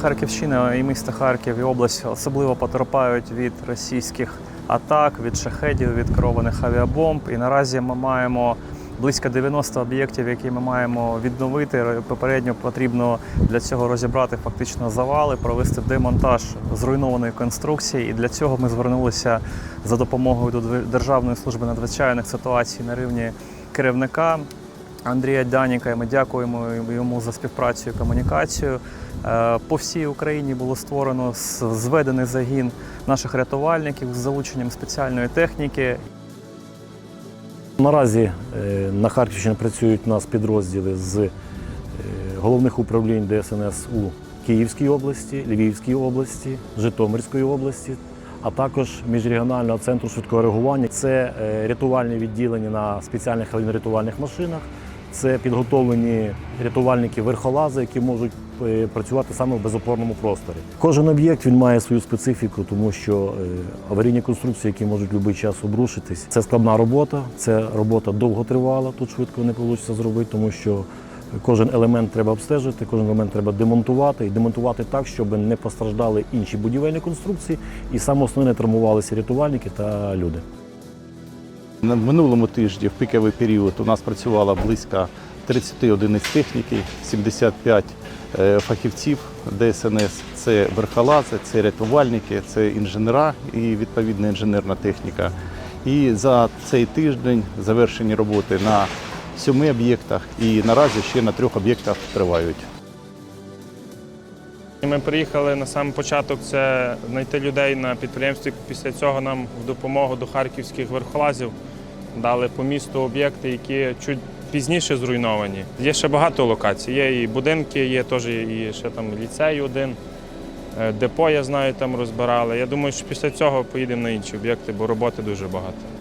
Харківщина і місто Харків і область особливо потерпають від російських атак, від шахедів, від керованих авіабомб. І наразі ми маємо близько 90 об'єктів, які ми маємо відновити. Попередньо потрібно для цього розібрати фактично завали, провести демонтаж зруйнованої конструкції. І для цього ми звернулися за допомогою до Державної служби надзвичайних ситуацій на рівні керівника. Андрія Даніка, ми дякуємо йому за співпрацю і комунікацію. Е, По всій Україні було створено зведений загін наших рятувальників з залученням спеціальної техніки. Наразі е, на Харківщині працюють у нас підрозділи з е, головних управлінь ДСНС у Київській області, Львівській області, Житомирської області, а також міжрегіонального центру швидкого реагування. Це рятувальні відділення на спеціальних аварійно-рятувальних машинах. Це підготовлені рятувальники верхолази, які можуть е, працювати саме в безопорному просторі. Кожен об'єкт він має свою специфіку, тому що е, аварійні конструкції, які можуть в будь-який час обрушитись, це складна робота, це робота довготривала. Тут швидко не вийде зробити, тому що кожен елемент треба обстежити, кожен елемент треба демонтувати і демонтувати так, щоб не постраждали інші будівельні конструкції, і саме основне травмувалися рятувальники та люди. На минулому тижні в піковий період у нас працювало близько 30 одиниць техніки, 75 е, фахівців ДСНС. Це верхолази, це рятувальники, це інженера і відповідна інженерна техніка. І за цей тиждень завершені роботи на сьоми об'єктах і наразі ще на трьох об'єктах тривають. Ми приїхали на сам початок це знайти людей на підприємстві. Після цього нам в допомогу до харківських верхолазів дали по місту об'єкти, які чуть пізніше зруйновані. Є ще багато локацій. Є і будинки, є теж і ще там ліцей один, е, депо, я знаю, там розбирали. Я думаю, що після цього поїдемо на інші об'єкти, бо роботи дуже багато.